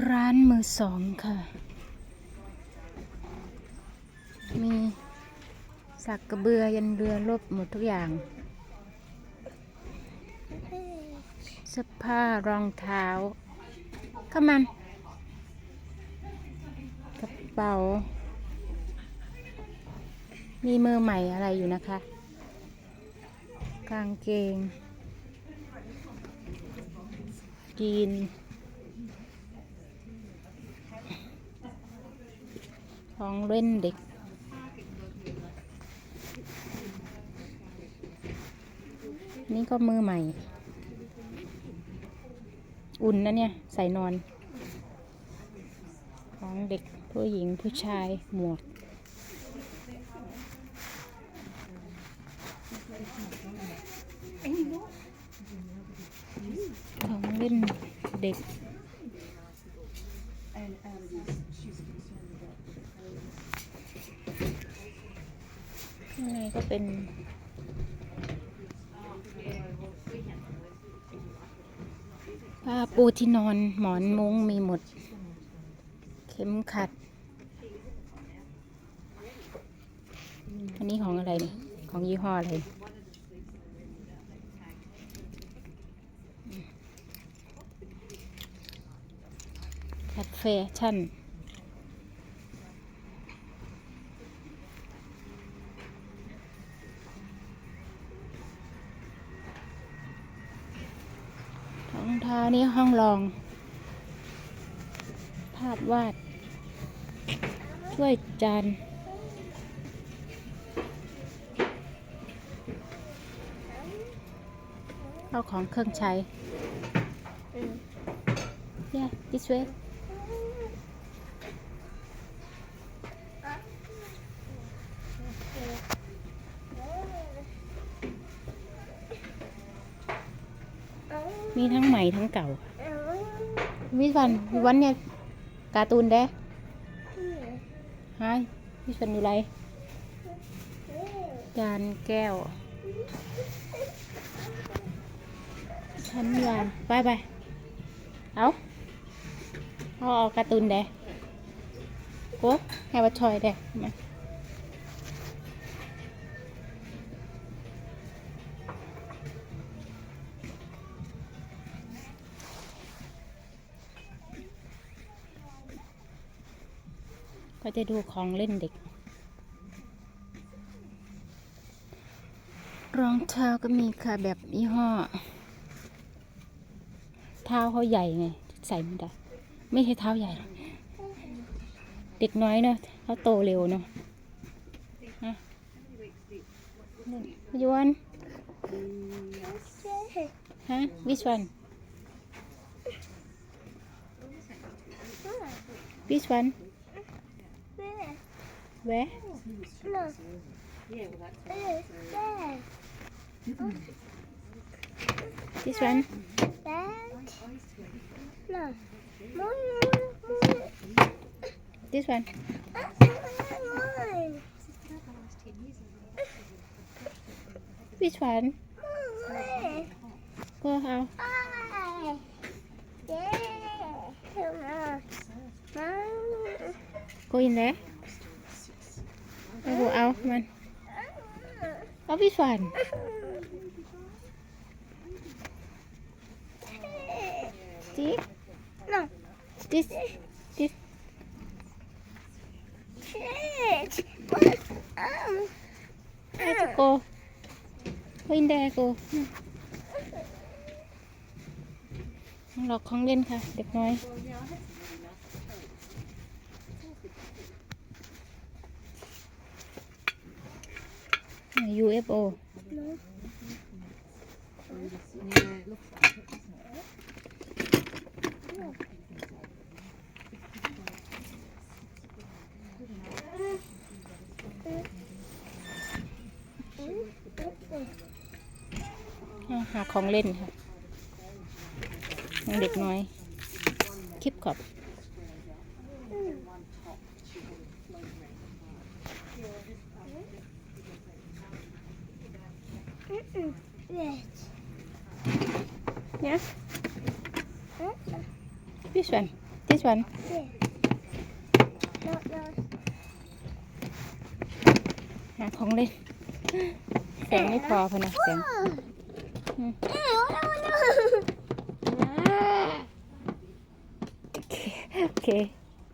ร้านมือสองค่ะ มีสักกระเบือยันเรือลบหมดทุกอย่างเสื้อผ้ารองเท้าข้ามันกระเป๋า มีมือใหม่อะไรอยู่นะคะ กางเกงจีน ของเล่นเด็ก นี่ก็มือใหม่ อุ่นนะเนี่ย ใส่นอน ของเด็กผู้หญิงผู้ชายหมวกของเล่นเด็ก ข้างในก็เป็นผ้าปูที่นอนหมอนมุ้งมีหมด เข็มขัด อันนี้ของอะไรนี่ของยี่ห้ออะไรแคทแฟชั่น นี่ห้องรอง ภาพวาดช่วยจานเอาของเครื่องใช้ Yeah, this way. มีทั้งใหม่ทั้งเก่าวิวันวันเนี่ยการ์ตูนเด้ฮะวิวันอยู่ไรจานแก้วชั้นวางไปไปเอาเอาเอาการ์ตูนเด้โก้ให้วัดชอยเด้มา ก็จะดูของเล่นเด็ก รองเท้าก็มีค่ะแบบยี่ห้อ เท้าเขาใหญ่ไง ใส่ไม่ได้ ไม่ใช่เท้าใหญ่หรอกเด็กน้อยเนาะเขาโตเร็วเนาะฮะยวนฮะ which one which one where? This one. This one. Which one? Go out. Go in there ไปกูเอา มัน เอา which one see this this go go in there go หลอกของเล่นค่ะ เด็กน้อย UFO อ่าหาของเล่นค่ะ เด็กน้อย คลิปขอบ Yeah. This one. this one No, no. หาของเล่นแสงไม่พอพะนะแสง No, no, no. โอเคโอเค